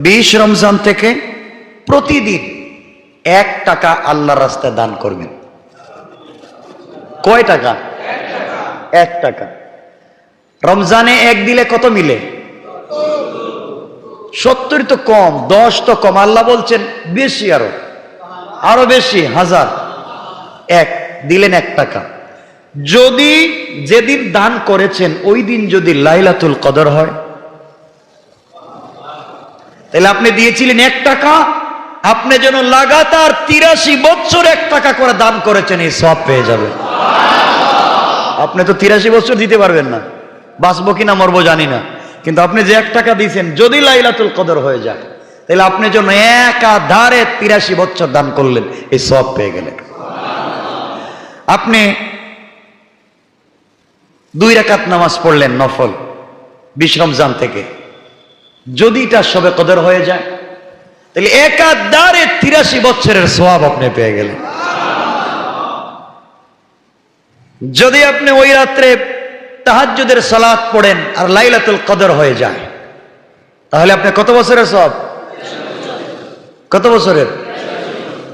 বিশ রমজান থেকে প্রতিদিন এক টাকা আল্লাহর রাস্তায় দান করবেন। কয় টাকা? এক টাকা। রমজানে এক দিলে কত মিলে? সত্তর তো কম, দশ তো কম। আল্লাহ বলছেন, বেশি আরও। আরও বেশি, হাজার। এক, দিলেন এক টাকা। যদি যেদিন দান করেছেন, ওই দিন যদি লাইলাতুল কদর হয় তাহলে আপনি দিয়েছিলেন এক টাকা, আপনি যেন লাগাতার তিরাশি বছর এক টাকা করে দান করেছেন, এই সব পেয়ে যাবে। আপনি তো তিরাশি বছর দিতে পারবেন না, বাঁচবো কিনা মরবো জানি না। কিন্তু আপনি যে এক টাকা দিয়েছেন, যদি লাইলাতুল কদর হয়ে যায়, তাহলে আপনি যেন একাধারে তিরাশি বছর দান করলেন, এই সব পেয়ে গেলেন। আপনি দুই রাকাত নামাজ পড়লেন নফল, বিশ রমজান থেকে। যদি এটা সবে কদর হয়ে যায়, তাহলে একাধারে তিরাশি বছরের সোয়াব আপনি পেয়ে গেলেন। যদি আপনি ওই রাত্রে তাহাজ্জুদের সালাত পড়েন আর লাইলাতুল কদর হয়ে যায়, তাহলে আপনি কত বছরের সব কত বছরের?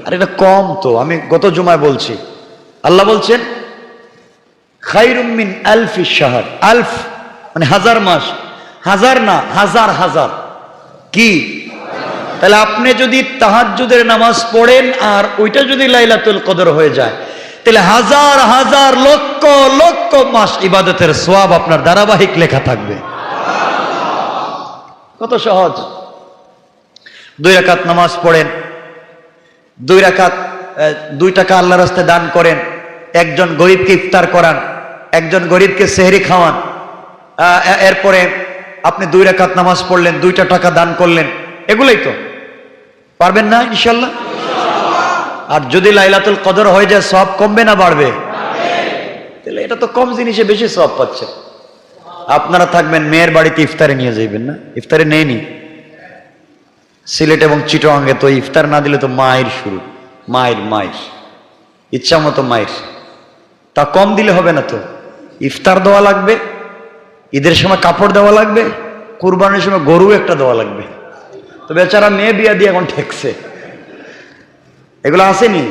আর এটা কম তো, আমি গত জুমায় বলছি। আল্লাহ বলছেন খাইরুমিন আলফি শাহর, আলফ মানে হাজার মাস। হাজার না, হাজার হাজার। কি? তাহলে আপনি যদি তাহাজ্জুদের নামাজ পড়েন আর ওইটা যদি লাইলাতুল কদর হয়ে যায়, তাহলে হাজার হাজার, লক্ষ লক্ষ মাস ইবাদতের সোয়াব আপনার ধারাবাহিক লেখা থাকবে। কত সহজ। দুই রাকাত নামাজ পড়েন, দুই রাকাত দুই টাকা আল্লাহ রাস্তায় দান করেন, একজন গরিবকে ইফতার করান, একজন গরিবকে সেহরি খাওয়ান এরপরে আপনি দুই রাকাত নামাজ পড়লেন, দুইটা টাকা দান করলেন, এগুলোই তো। পারবেন না ইনশাল্লাহ আর যদি লাইলাতুল কদর হয়ে যায়, সব কমবে না বাড়বে? তাহলে এটা তো কম জিনিসে বেশি সব পাচ্ছে আপনারা থাকবেন, মেয়ের বাড়িতে ইফতারে নিয়ে যাইবেন না? ইফতারে নেয়নি? সিলেট এবং চিটোয়াঙ্গে তো ইফতার না দিলে তো মায়ের শুরু। মায়ের মায়ের। ইচ্ছা মতো মায়ের। তা কম দিলে হবে না তো। ইফতার দেওয়া লাগবে, ঈদের সময় কাপড় দেওয়া লাগবে কুরবানির সময় গরু একটা দেওয়া লাগবে। তো বেচারা মেয়ে বিয়া দিয়ে এখন ঠেকছে। এগুলো আসেনি?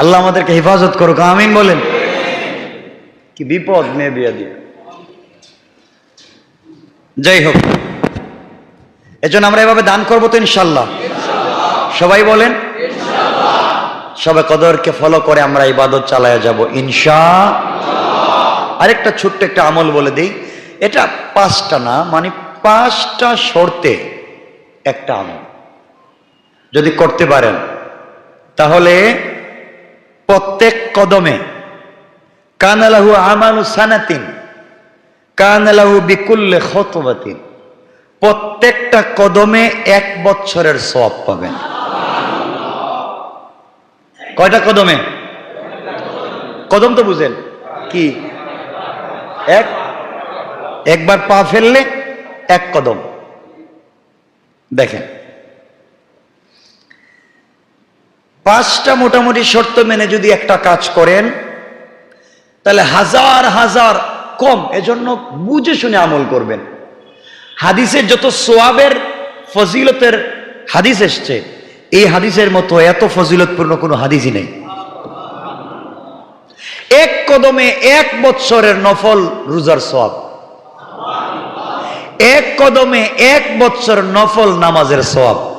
আল্লাহ আমাদেরকে হেফাজত করুক, আমিন বলেন। কি বিপদ মেয়ে বিয়া দিয়ে। যাই হোক, এজন্য আমরা এভাবে দান করব তো ইনশাল্লাহ। সবাই বলেন সবাই কদরকে ফলো করে আমরা ইবাদত চালায় যাব ইনশা। আরেকটা ছোট্ট একটা আমল বলে দিই। এটা পাঁচটা না মানে পাঁচটা শর্তে একটা আমল। যদি করতে পারেন, তাহলে প্রত্যেক কদমে কানালাহু আমানু সানাতিন কানালাহু বিকুল্লে খতবাতিন প্রত্যেকটা কদমে এক বছরের সব পাবেন। কয়টা কদমে? কদম তো বুঝেন। কি? এক একবার পা ফেললে এক কদম। দেখেন। পাঁচটা মোটামুটি শর্ত মেনে যদি একটা কাজ করেন, তাহলে হাজার হাজার কম এজন্য বুঝে শুনে আমল করবেন। হাদিসের যত সোয়াবের ফজিলতের হাদিস এসছে, এই হাদিসের মতো এত ফজিলতপূর্ণ কোনো হাদিসই নেই। এক কদমে এক বৎসরের নফল রোজার সোয়াব। এক কদমে এক বৎসর নফল নামাজের সোয়াব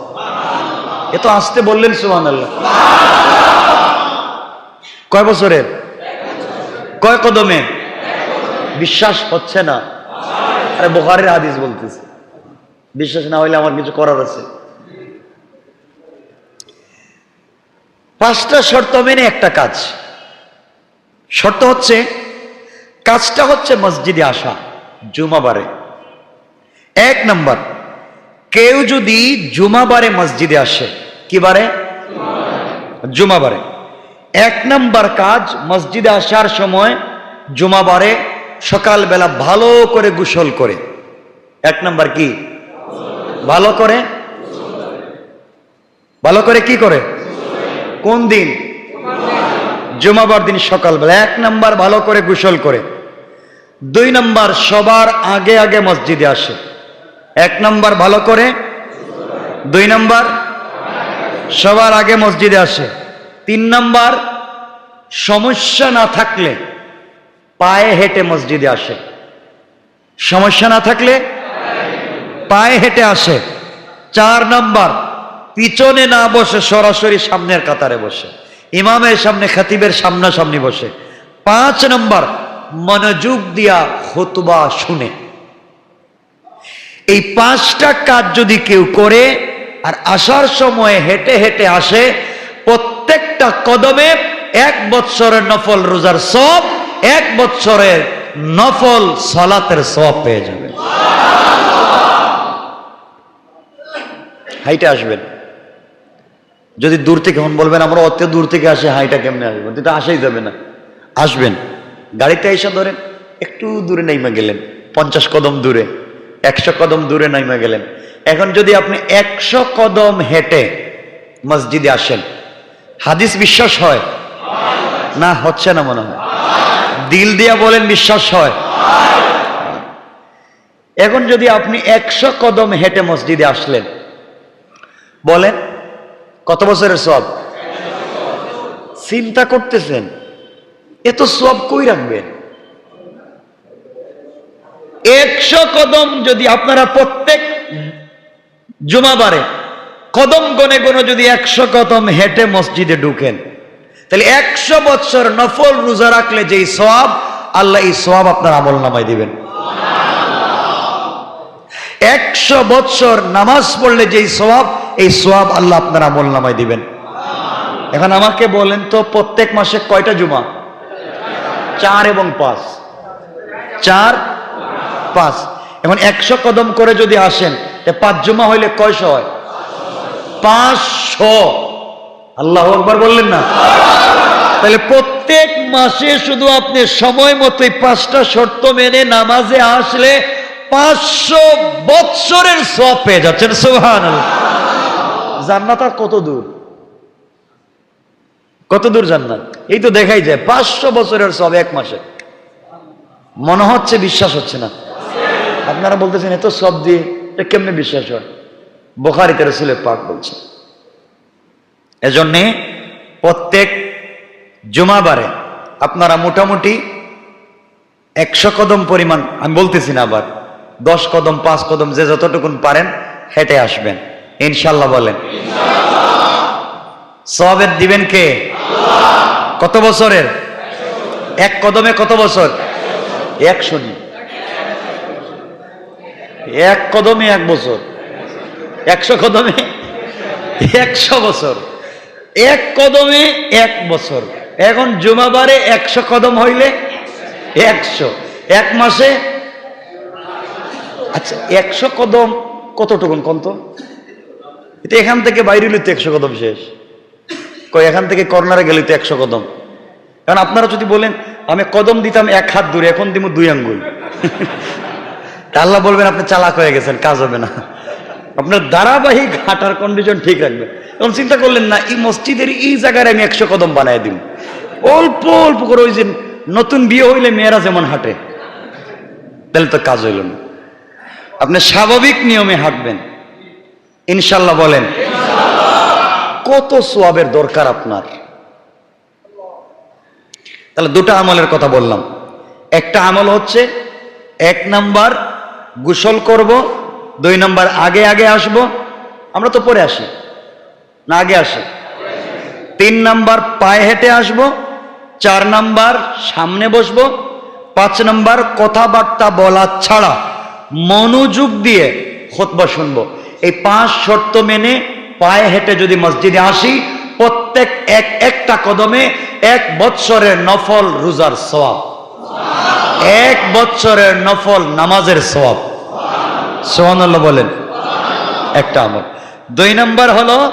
এ তো আসতে বললেন সুহান কয় বছরের কয় কদমে? বিশ্বাস হচ্ছে না। আরে বোখারের হাদিস বলতেছে। বিশ্বাস না হইলে আমার কিছু করার আছে। পাঁচটা শর্ত মেনে একটা কাজ। শর্ত হচ্ছে, কাজটা হচ্ছে মসজিদে আসা, জুমাবারে। এক নাম্বার, কেউ যদি জুমাবারে মসজিদে আসে, কি বারে? জুমাবারে। এক নাম্বার কাজ, মসজিদে আসার সময় জুমাবারে সকালবেলা ভালো করে গোসল করে। এক নাম্বার কি? ভালো করে? ভালো করে কি করে? কোন দিন? জুমাবার দিন সকালবেলা। এক নাম্বার ভালো করে গোসল করে। দুই নাম্বার, সবার আগে আগে মসজিদে আসে। এক নম্বর ভালো করে, দুই নম্বর সবার আগে মসজিদে আসে, তিন নাম্বার সমস্যা না থাকলে পায়ে হেঁটে মসজিদে আসে। সমস্যা না থাকলে পায়ে হেঁটে আসে। চার নাম্বার পিছনে না বসে সরাসরি সামনের কাতারে বসে, ইমামের সামনে, খাতিবের সামনাসামনি বসে। পাঁচ নম্বর মনোযোগ দিয়া হতুবা শুনে। এই পাঁচটা কাজ যদি কেউ করে, আর আসার সময় হেঁটে হেঁটে আসে, প্রত্যেকটা কদমে এক বৎসরের নফল রোজার সব এক বৎসরের নফল সলাতের সব পেয়ে যাবে হাইটে আসবেন। যদি দূর থেকে হন, বলবেন, আমরা অত দূর থেকে আসে, হাইটা কেমনে আসবেন তো আসাই যাবে না। আসবেন। গাড়িতে এসে ধরেন, একটু দূরে নাইমা গেলেন, পঞ্চাশ কদম দূরে। একশো কদম দূরে নাইমা গেলেন। এখন যদি আপনি একশো কদম হেঁটে মসজিদে আসেন, হাদিস বিশ্বাস হয়? না, হচ্ছে না মনে হয়। দিল দিয়া বলেন বিশ্বাস হয়। এখন যদি আপনি একশো কদম হেঁটে মসজিদে আসলেন, বলেন, কত বছরের সব চিন্তা করতেছেন, এত সব কই রাখবেন? একশো কদম যদি আপনারা প্রত্যেক জুমাবারে কদম গনে গনে যদি একশো কদম হেঁটে মসজিদে ঢুকেন, তাহলে একশো বছর নফল রোজা রাখলে যেই সব আল্লাহ এই সব আপনার আমল নামায় দিবেন। একশো বৎসর নামাজ পড়লে যেই সোয়াব এই সোয়াব আল্লাহ আপনার আমল নামায় দিবেন। এখন আমাকে বলেন তো, প্রত্যেক মাসে কয়টা জুমা? চার এবং পাঁচ। চার পাঁচ। এখন একশো কদম করে যদি আসেন পাঁচ জুমা হইলে কয়শো হয়? পাঁচশো। আল্লাহ একবার বললেন না? তাহলে প্রত্যেক মাসে শুধু আপনি সময় মতোই পাঁচটা শর্ত মেনে নামাজে আসলে পাঁচশো বৎসরের সব পেয়ে যাচ্ছেন সোহান জান্নাত আর কত দূর? কত দূর জান্নাত? এই তো দেখাই যায়, পাঁচশো বছরের সব এক মাসে। মনে হচ্ছে, বিশ্বাস হচ্ছে না। আপনারা বলতেছেন এত সব দিয়ে এটা কেমনে বিশ্বাস হয়? বোখারিতে রসুলের পাক বলছে এজন্যে প্রত্যেক জুমাবারে আপনারা মোটামুটি একশো কদম পরিমাণ আমি বলতেছি না আবার দশ কদম পাঁচ কদম যে যতটুকুন পারেন হেঁটে আসবেন। ইনশাল্লাহ বলেন। সবের দিবেন কে? কত বছরের? এক কদমে কত বছর? একশো নি এক কদমে এক বছর। একশো কদমে একশো বছর। এক কদমে এক বছর। এখন জুমাবারে একশো কদম হইলে একশো। এক মাসে আচ্ছা একশো কদম কতটুকুন কন্ত এটা এখান থেকে বাইরে হইলে তো একশো কদম শেষ। কই এখান থেকে কর্নারে গেলে তো একশো কদম। কারণ আপনারা যদি বলেন, আমি কদম দিতাম এক হাত দূরে, এখন দিব দুই আঙ্গুল। আল্লাহ বলবেন, আপনি চালাক হয়ে গেছেন, কাজ হবে না। আপনার ধারাবাহিক হাঁটার কন্ডিশন ঠিক রাখবেন এখন চিন্তা করলেন না, এই মসজিদের এই জায়গায় আমি একশো কদম বানাই দিব। অল্প অল্প করে ওই যে নতুন বিয়ে হইলে মেয়েরা যেমন হাঁটে, তাহলে তো কাজ হইল না। আপনি স্বাভাবিক নিয়মে হাঁটবেন। ইনশাল্লাহ বলেন, কত সোয়াবের দরকার আপনার? তাহলে দুটো আমলের কথা বললাম। একটা আমল হচ্ছে, এক নাম্বার গোসল করব, দুই নম্বর আগে আগে আসব, আমরা তো পরে আসি, না আগে আসি। তিন নাম্বার পায়ে হেঁটে আসব, চার নাম্বার সামনে বসব, পাঁচ নাম্বার কথাবার্তা বলা ছাড়া মনোযোগ দিয়ে খোতবা শুনব। এই পাঁচ শর্ত মেনে পায়ে হেঁটে যদি মসজিদে আসি, প্রত্যেক এক একটা কদমে এক বৎসরের নফল রোজার সওয়াব। এক বছরের নফল নামাজের সব সোহানাল্লাহ বলেন। একটা আমল। দুই নাম্বার হলো,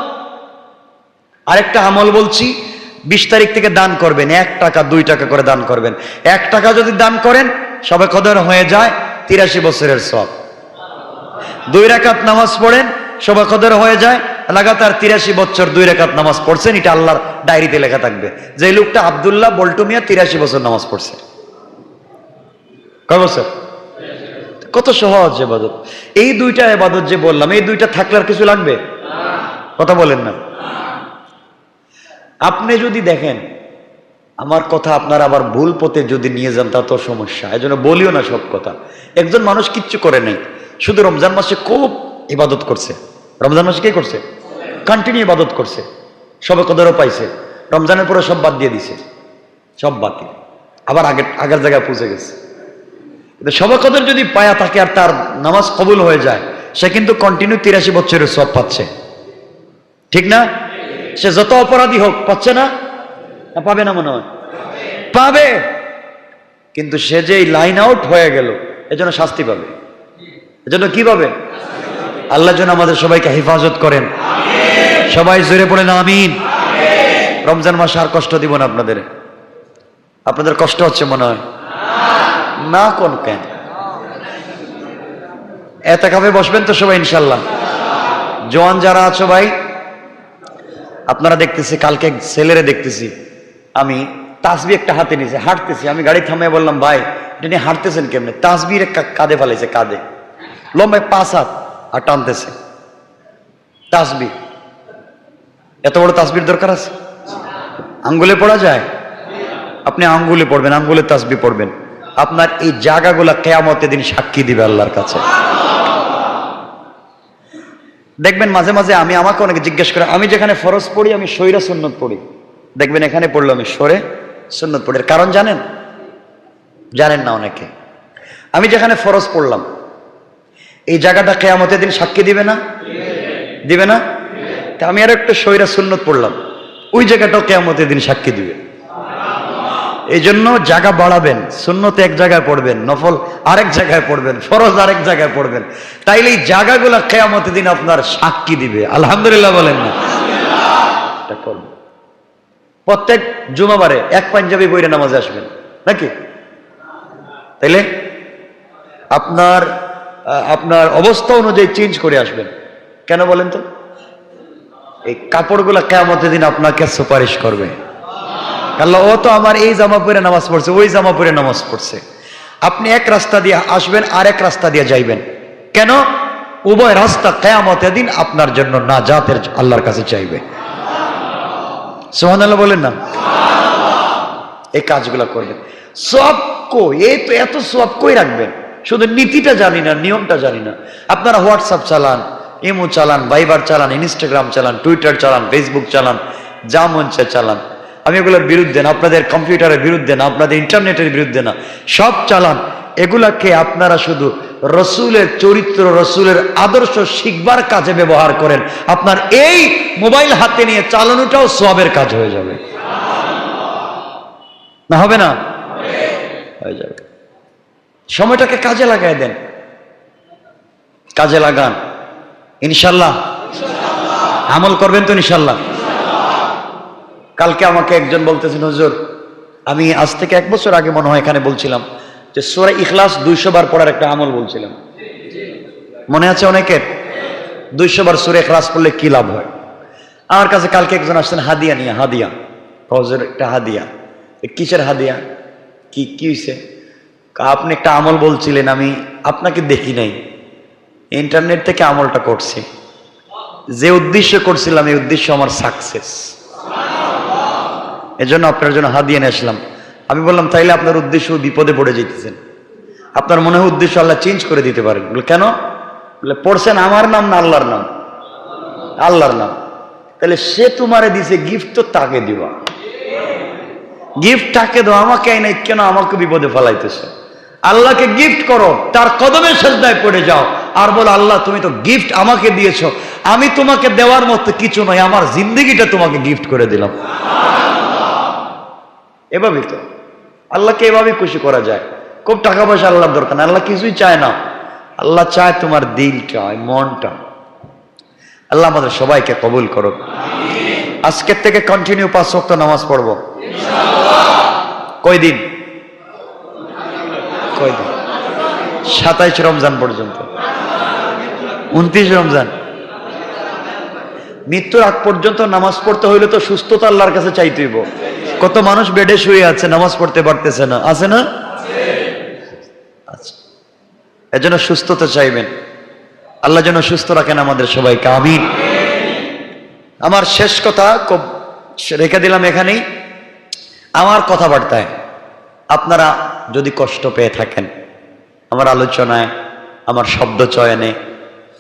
আরেকটা আমল বলছি, বিশ তারিখ থেকে দান করবেন, এক টাকা, দুই টাকা করে দান করবেন। এক টাকা যদি দান করেন, সবে কদর হয়ে যায় তিরাশি বছরের সব দুই রাকাত নামাজ পড়েন, সবে কদর হয়ে যায়, লাগাতার তিরাশি বছর দুই রেখাত নামাজ পড়ছেন, এটা আল্লাহর ডায়েরিতে লেখা থাকবে। যে লোকটা আবদুল্লাহ বল্টু মিয়া তিরাশি বছর নামাজ পড়ছে। কত সহজ এবাদত। এই দুইটা এবাদত যে বললাম, এই দুইটা থাকলে আর কিছু লাগবে? কথা বলেন না। আপনি যদি দেখেন, আমার কথা আপনার আবার ভুল পথে যদি নিয়ে যান তা তো সমস্যা। এই জন্য বলিও না সব কথা। একজন মানুষ কিচ্ছু করে নাই। শুধু রমজান মাসে খুব ইবাদত করছে। রমজান মাসে কে করছে? কন্টিনিউ ইবাদত করছে। সবে কদরও পাইছে। রমজানের পরে সব বাদ দিয়ে দিছে। সব বাকি আবার আগের আগের জায়গায় পৌঁছে গেছে। কিন্তু সবে যদি পায়া থাকে আর তার নামাজ কবুল হয়ে যায়, সে কিন্তু কন্টিনিউ তিরাশি বছরের সব পাচ্ছে। ঠিক না? সে যত অপরাধী হোক, পাচ্ছে না? না পাবে না মনে হয়? পাবে। কিন্তু সে যে লাইন আউট হয়ে গেল এজন্য শাস্তি পাবে। এজন্য কি পাবে? আল্লাহ যেন আমাদের সবাইকে হেফাজত করেন। সবাই জোরে পড়ে না আমিন। রমজান মাসে আর কষ্ট দিব না আপনাদের। আপনাদের কষ্ট হচ্ছে মনে হয়? না কোন কেন? এত কাপে বসবেন তো সবাই ইনশাল্লাহ জোয়ান যারা আছো ভাই, আপনারা দেখতেছি, কালকে ছেলেরে দেখতেছি। আমি তাসবি একটা হাতে নিয়েছে হাঁটতেছি। আমি গাড়ি থামিয়ে বললাম, ভাই, এটা নিয়ে হাঁটতেছেন কেমনে? তাসবির একটা কাঁধে ফেলাইছে, কাঁধে। লম্বায় পাঁচ হাত আর টানতেছে। তাসবি। এত বড় তাসবির দরকার আছে? আঙ্গুলে পড়া যায়? আপনি আঙ্গুলে পড়বেন আঙ্গুলে তাসবি পড়বেন। আপনার এই জায়গাগুলা কেয়ামতের দিন সাক্ষী দিবে আল্লাহর কাছে। দেখবেন মাঝে মাঝে আমি আমাকে অনেকে জিজ্ঞেস করে, আমি যেখানে ফরজ পড়ি, আমি সৈরা সুন্নত পড়ি। দেখবেন এখানে পড়ল আমি সরে সুন্নত পড়ি। কারণ জানেন? জানেন না অনেকে। আমি যেখানে ফরজ পড়লাম, এই জায়গাটা কেয়ামতের দিন সাক্ষী দিবে না? দিবে না? তা আমি আর একটা সৈরা সুন্নত পড়লাম। ওই জায়গাটাও কেয়ামতের দিন সাক্ষী দিবে। এই জন্য জায়গা বাড়াবেন শূন্যতে এক জায়গায় পড়বেন, নফল আরেক জায়গায় পড়বেন, ফরজ আরেক জায়গায় পড়বেন। তাইলে এই জায়গাগুলো কেয়ামতের দিন আপনার সাক্ষী দিবে। আলহামদুলিল্লাহ বলেন না। প্রত্যেক জুমাবারে এক পাঞ্জাবি বইরে নামাজে আসবেন, নাকি? তাইলে আপনার আপনার অবস্থা অনুযায়ী চেঞ্জ করে আসবেন। কেন বলেন তো? এই কাপড়গুলা কেয়ামতের দিন আপনাকে সুপারিশ করবে। আল্লাহ, ও তো আমার এই জামা পরে নামাজ পড়ছে, ওই জামা পরে নামাজ পড়ছে। আপনি এক রাস্তা দিয়ে আসবেন আর এক রাস্তা দিয়ে যাইবেন। কেন? উভয় রাস্তা কেয়ামতের দিন আপনার জন্য না জাতের আল্লাহর কাছে চাইবে। সোহান আল্লাহ বলেন না? এই কাজগুলো করবেন। সব কো এই তো এত সব কই রাখবেন? শুধু নীতিটা জানি না, নিয়মটা জানি না। আপনারা হোয়াটসঅ্যাপ চালান, ইমো চালান, ভাইবার চালান, ইনস্টাগ্রাম চালান, টুইটার চালান, ফেসবুক চালান, যা মঞ্চে চালান। আমি এগুলোর বিরুদ্ধে না, আপনাদের কম্পিউটারের বিরুদ্ধে না, আপনাদের ইন্টারনেটের বিরুদ্ধে না। সব চালান, এগুলাকে আপনারা শুধু রসুলের চরিত্র, রসুলের আদর্শ শিখবার কাজে ব্যবহার করেন। আপনার এই মোবাইল হাতে নিয়ে চালানোটাও সবের কাজ হয়ে যাবে। না, হবে না? হয়ে যাবে। সময়টাকে কাজে লাগাই দেন। কাজে লাগান। ইনশাল্লাহ। আমল করবেন তো ইনশাল্লাহ। কালকে আমাকে একজন বলতেছেন, হুজুর, আমি আজ থেকে এক বছর আগে মনে হয় এখানে বলছিলাম যে সোরা ইখলাস দুইশো বার পড়ার একটা আমল বলছিলাম। মনে আছে অনেকের? দুইশো বার সুরে ইখলাস পড়লে কি লাভ হয়? আমার কাছে কালকে একজন আসছেন, হাদিয়া নিয়ে, হাদিয়া। হজের একটা হাদিয়া। কিসের হাদিয়া? কি কি হয়েছে আপনি একটা আমল বলছিলেন, আমি আপনাকে দেখি নাই। ইন্টারনেট থেকে আমলটা করছি। যে উদ্দেশ্য করছিলাম, এই উদ্দেশ্য আমার সাকসেস এজন্য আপনার জন্য হাত দিয়ে আসলাম। আমি বললাম, তাইলে আপনার উদ্দেশ্য বিপদে পড়ে যেতেছেন। আপনার মনে হয় উদ্দেশ্য আল্লাহ চেঞ্জ করে দিতে পারেন। বলে, কেন? বলে, পড়ছেন আমার নাম না আল্লাহর নাম? আল্লাহর নাম। তাহলে সে তোমারে দিছে গিফট তো তাকে দিবা। গিফট তাকে দাও, আমাকে এই নাই, কেন আমাকে বিপদে ফেলাইতেছে? আল্লাহকে গিফট করো, তার কদমে শ্রদ্ধায় পড়ে যাও। আর বল, আল্লাহ, তুমি তো গিফট আমাকে দিয়েছ। আমি তোমাকে দেওয়ার মতো কিছু নয়, আমার জিন্দগিটা তোমাকে গিফট করে দিলাম। এভাবেই তো। আল্লাহকে এভাবেই খুশি করা যায়। খুব টাকা পয়সা আল্লাহর দরকার না। আল্লাহ কিছুই চায় না। আল্লাহ চায় তোমার দিলটা, মনটা। আল্লাহ আমাদের সবাইকে কবুল করো আজকের থেকে কন্টিনিউ পাঁচ ওয়াক্ত নামাজ পড়ব। কয়দিন? কয়দিন? সাতাইশ রমজান পর্যন্ত। উনত্রিশ রমজান? মৃত্যুর আগ পর্যন্ত নামাজ পড়তে হইলে তো সুস্থতা আল্লাহর কাছে চাইতে হইব। কত মানুষ বেডে শুয়ে আছে, নামাজ পড়তে পারতেছে না। আছে না? আচ্ছা। এজন্য সুস্থতা চাইবেন। আল্লাহ যেন সুস্থ রাখেন আমাদের সবাইকে। আমিন। আমার শেষ কথা রেখে দিলাম এখানেই। আমার কথাবার্তায় আপনারা যদি কষ্ট পেয়ে থাকেন, আমার আলোচনায়, আমার শব্দ চয়নে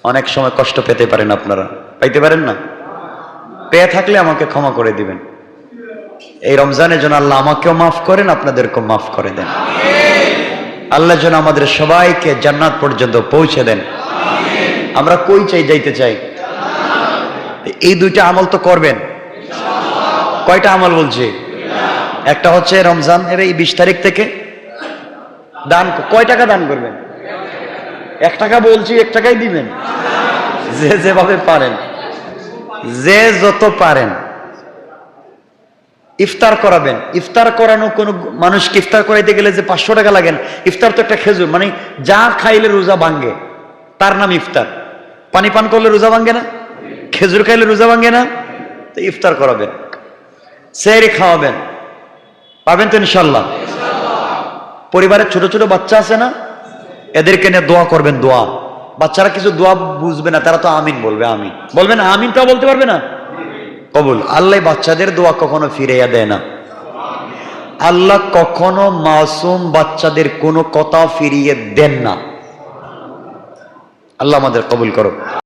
অনেক সময় কষ্ট পেতে পারেন আপনারা। পাইতে পারেন না? পেয়ে থাকলে আমাকে ক্ষমা করে দিবেন। এই রমজানের জন্য আল্লাহ আমাকেও মাফ করেন, আপনাদেরকেও মাফ করে দেন। আল্লাহ যেন আমাদের সবাইকে জান্নাত পর্যন্ত পৌঁছে দেন। আমরা কই চাই যাইতে চাই? এই দুইটা আমল তো করবেন। কয়টা আমল বলছি? একটা হচ্ছে রমজান এর এই বিশ তারিখ থেকে দান কয় টাকা দান করবেন? এক টাকা বলছি, এক টাকাই দিবেন। যে যেভাবে পারেন। যে যত পারেন, ইফতার করাবেন। ইফতার করানো কোনো মানুষকে ইফতার করাইতে গেলে যে পাঁচশো টাকা লাগেন ইফতার তো একটা খেজুর মানে যা খাইলে রোজা ভাঙ্গে তার নাম ইফতার। পানি পান করলে রোজা ভাঙ্গে না? খেজুর খাইলে রোজা ভাঙ্গে না? তো ইফতার করাবেন। সেরি খাওয়াবেন। পাবেন তো ইনশাল্লাহ পরিবারের ছোট ছোট বাচ্চা আছে না? এদেরকে নিয়ে দোয়া করবেন, দোয়া। বাচ্চারা কিছু দোয়া বুঝবে না, তারা তো আমিন বলবে আমিন। বলবে না আমিনটাও বলতে পারবে না? কবুল। আল্লাহ বাচ্চাদের দোয়া কখনো ফিরাইয়া দেয় না। আল্লাহ কখনো মাসুম বাচ্চাদের কোনো কথা ফিরিয়ে দেন না। আল্লাহ আমাদের কবুল করো